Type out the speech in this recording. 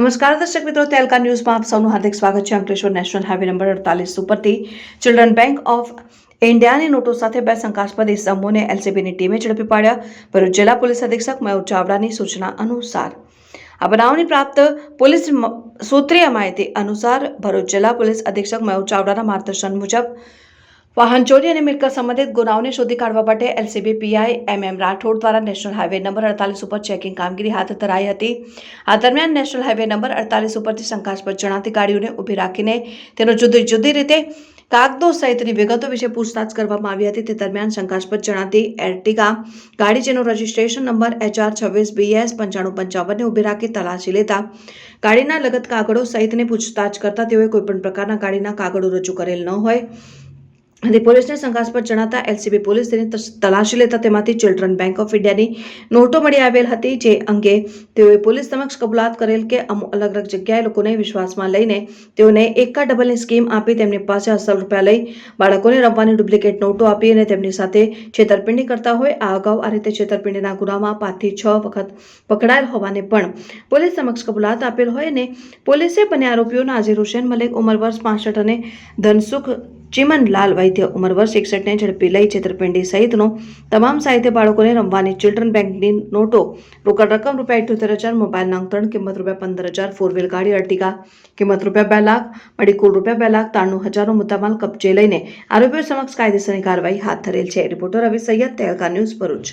નમસ્કાર, દર્શક મિત્રો, તેલકા ન્યૂઝમાં આપ સૌનું હાર્દિક સ્વાગત છે. અંકલેશ્વર નેશનલ હાઈવે નંબર અડતાલીસ ઉપરથી ચિલ્ડ્રન બેંક ઓફ ઇન્ડિયાની નોટો સાથે બે શંકાસ્પદ ઇસમોને એલસીબીની ટીમે ઝડપી પાડ્યા. ભરૂચ જિલ્લા પોલીસ અધિક્ષક મયુર ચાવડાની સૂચના અનુસાર આ બનાવની પ્રાપ્ત પોલીસ સૂત્રીય માહિતી અનુસાર ભરૂચ જિલ્લા પોલીસ અધિક્ષક મયુર ચાવડાના માર્ગદર્શન મુજબ વાહન ચોરી અને મિલકત સંબંધિત ગુનાઓને શોધી કાઢવા માટે LCB PI M M Rathod દ્વારા નેશનલ હાઈવે નંબર અડતાલીસ ઉપર ચેકિંગ કામગીરી હાથ ધરાઈ હતી. આ દરમિયાન નેશનલ હાઈવે નંબર અડતાલીસ ઉપરથી શંકાસ્પદ જણાતી ગાડીઓને ઊભી રાખીને તેનો જુદી જુદી રીતે કાગદો સહિતની વિગતો વિશે પૂછતાછ કરવામાં આવી હતી. તે દરમિયાન શંકાસ્પદ જણાતી એર્ટિગા ગાડી જેનો રજિસ્ટ્રેશન નંબર એચઆર છવ્વીસ બીએસ પંચાણું પંચાવનને ઊભી રાખી તલાશી લેતા ગાડીના લગત કાગળો સહિતની પૂછતાછ કરતા તેઓએ કોઈપણ પ્રકારના ગાડીના કાગળો રજૂ કરેલ ન હોય. અને પોલીસને શંકાસ્પદ જણાતા એલસીબી પોલીસ તેની તલાશી લેતા તેમાંથી ચિલ્ડ્રન બેંક ઓફ ઇન્ડિયાની નોટો મળી આવેલ હતી, જે અંગે તેઓએ પોલીસ સમક્ષ કબૂલાત કરેલ કે અમુક અલગ અલગ જગ્યાએ લોકોને વિશ્વાસમાં લઈને તેઓને એકા ડબલની સ્કીમ આપી તેમની પાસે અસલ રૂપિયા લઈ બાળકોને રમવાની ડુપ્લિકેટ નોટો આપી અને તેમની સાથે છેતરપિંડી કરતા હોય, આ અગાઉ આ રીતે છેતરપિંડીના ગુનામાં પાંચથી છ વખત પકડાયેલ હોવાને પણ પોલીસ સમક્ષ કબૂલાત આપેલ હોય અને પોલીસે બંને આરોપીઓના આજે હુસેન મલિક ઉમર વર્ષ પાસઠ અને ધનસુખ ચિમનલાલ વૈદ્ય ઉંમર વર્ષ એકસઠને ઝડપી લઈ છેતરપિંડી સહિતનો તમામ સાહિત્ય બાળકોને રમવાની ચિલ્ડ્રન બેંકની નોટો. રોકડ રકમ રૂપિયા ઇઠ્યોતેર હજાર, મોબાઈલ નંગ ત્રણ, કિંમત રૂપિયા પંદર હજાર ફોર વ્હીલ ગાડી અર્ટિગા કિંમત રૂપિયા બે લાખ, મળી કુલ રૂપિયા બે લાખ ત્રાણું હજારનો મુદ્દામાલ કબજે લઈને આરોપીઓ સમક્ષ કાયદેસરની કાર્યવાહી હાથ ધરેલ છે. રિપોર્ટર રવિ સૈયદ તેલકા ન્યૂઝ ભરૂચ.